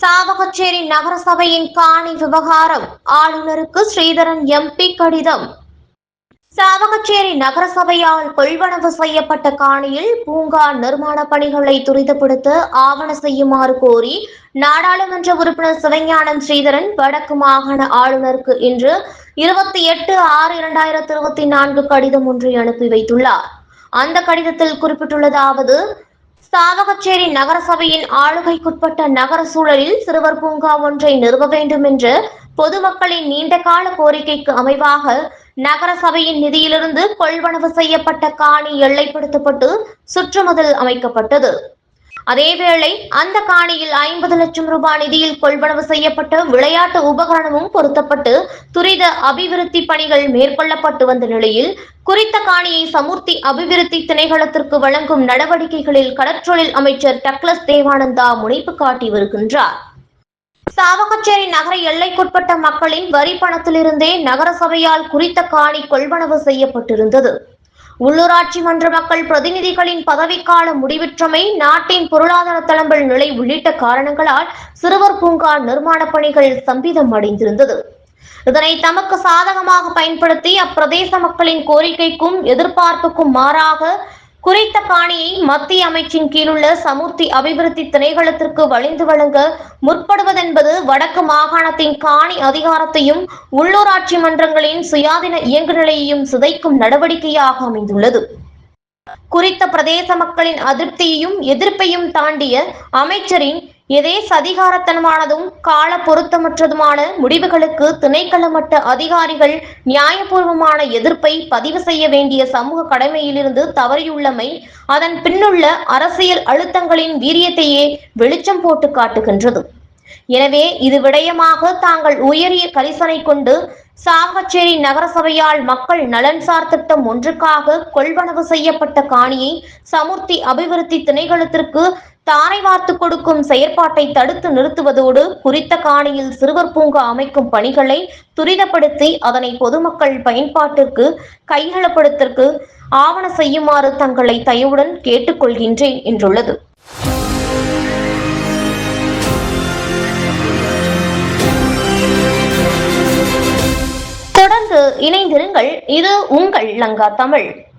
சாவகச்சேரி நகரசபையின் காணி விவகாரம். ஆளுநருக்கு ஸ்ரீதரன் எம்பி கடிதம். சாவகச்சேரி நகரசபையால் கொள்வனவு செய்யப்பட்ட காணியில் பூங்கா நிர்மாண பணிகளை துரிதப்படுத்த ஆவண செய்யுமாறு கோரி நாடாளுமன்ற உறுப்பினர் சிவஞானம் ஸ்ரீதரன் வடக்கு மாகாண ஆளுநருக்கு இன்று இருபத்தி எட்டு ஆறு இரண்டாயிரத்தி இருபத்தி நான்கு கடிதம் ஒன்றை அனுப்பி வைத்துள்ளார். அந்த கடிதத்தில் குறிப்பிட்டுள்ளதாவது சாவகச்சேரி நகரசபையின் ஆளுகைக்குட்பட்ட நகர சூழலில் சிறுவர் பூங்கா ஒன்றை நிறுவ வேண்டும் என்று பொதுமக்களின் நீண்டகால கோரிக்கைக்கு அமைவாக நகரசபையின் நிதியிலிருந்து கொள்வனவு செய்யப்பட்ட காணி எல்லைப்படுத்தப்பட்டு சுற்றுமதில் அமைக்கப்பட்டது. அதேவேளை அந்த காணியில் ஐம்பது லட்சம் ரூபாய் நிதியில் கொள்வனவு செய்யப்பட்ட விளையாட்டு உபகரணமும் பொருத்தப்பட்டு துரித அபிவிருத்தி பணிகள் மேற்கொள்ளப்பட்டு வந்த நிலையில் குறித்த காணியை சமுர்த்தி அபிவிருத்தி திணைக்களத்திற்கு வழங்கும் நடவடிக்கைகளில் கடற்றொழில் அமைச்சர் டக்ளஸ் தேவானந்தா முனைப்பு காட்டி வருகின்றார். சாவகச்சேரி நகர எல்லைக்குட்பட்ட மக்களின் வரி பணத்திலிருந்தே நகரசபையால் குறித்த காணி கொள்வனவு செய்யப்பட்டிருந்தது. உள்ளூராட்சி மன்ற மக்கள் பிரதிநிதிகளின் பதவிக்கால முடிவுற்றமை நாட்டின் பொருளாதார தளம்பல் நிலை உள்ளிட்ட காரணங்களால் சிறுவர் பூங்கா நிர்மாண பணிகள் சம்பிதம் அடைந்திருந்தது. இதனை தமக்கு சாதகமாக பயன்படுத்தி அப்பிரதேச மக்களின் கோரிக்கைக்கும் எதிர்பார்ப்புக்கும் மாறாக குறித்த காணியை மத்திய அமைச்சின் கீழுள்ள சமுர்த்தி அபிவிருத்தி திணைக்களத்திற்கு வழிந்து வழங்க முற்படுவதென்பது வடக்கு மாகாணத்தின் காணி அதிகாரத்தையும் உள்ளூராட்சி மன்றங்களின் சுயாதீன இயங்கு நிலையையும் சிதைக்கும் நடவடிக்கையாக அமைந்துள்ளது. குறித்த பிரதேச மக்களின் அதிருப்தியையும் எதிர்ப்பையும் தாண்டிய அமைச்சரின் எதே சதிகாரத்தனமானதும் கால பொருத்தமற்றதுமான முடிவுகளுக்கு திணைக்கள மட்ட அதிகாரிகள் நியாயபூர்வமான எதிர்ப்பை பதிவு செய்ய வேண்டிய சமூக கடமையிலிருந்து தவறியுள்ளமை அதன் பின்னுள்ள அரசியல் அழுத்தங்களின் வீரியத்தையே வெளிச்சம் போட்டு காட்டுகின்றது. எனவே இது விடயமாக தாங்கள் உயரிய கரிசனை கொண்டு சாவகச்சேரி நகரசபையால் மக்கள் நலன்சார் திட்டம் ஒன்றுக்காக கொள்வனவு செய்யப்பட்ட காணியை சமுர்த்தி அபிவிருத்தி திணைக்களத்திற்கு தாரை வார்த்து கொடுக்கும் செயற்பாட்டை தடுத்து நிறுத்துவதோடு குறித்த காணியில் சிறுவர் பூங்கா அமைக்கும் பணிகளை துரிதப்படுத்தி அதனை பொதுமக்கள் பயன்பாட்டிற்கு கையளப்படுத்திற்கு ஆவண செய்யுமாறு தங்களை தயவுடன் கேட்டுக்கொள்கின்றேன் என்றுள்ளது. இணைந்திருங்கள். இது உங்கள் லங்கா தமிழ்.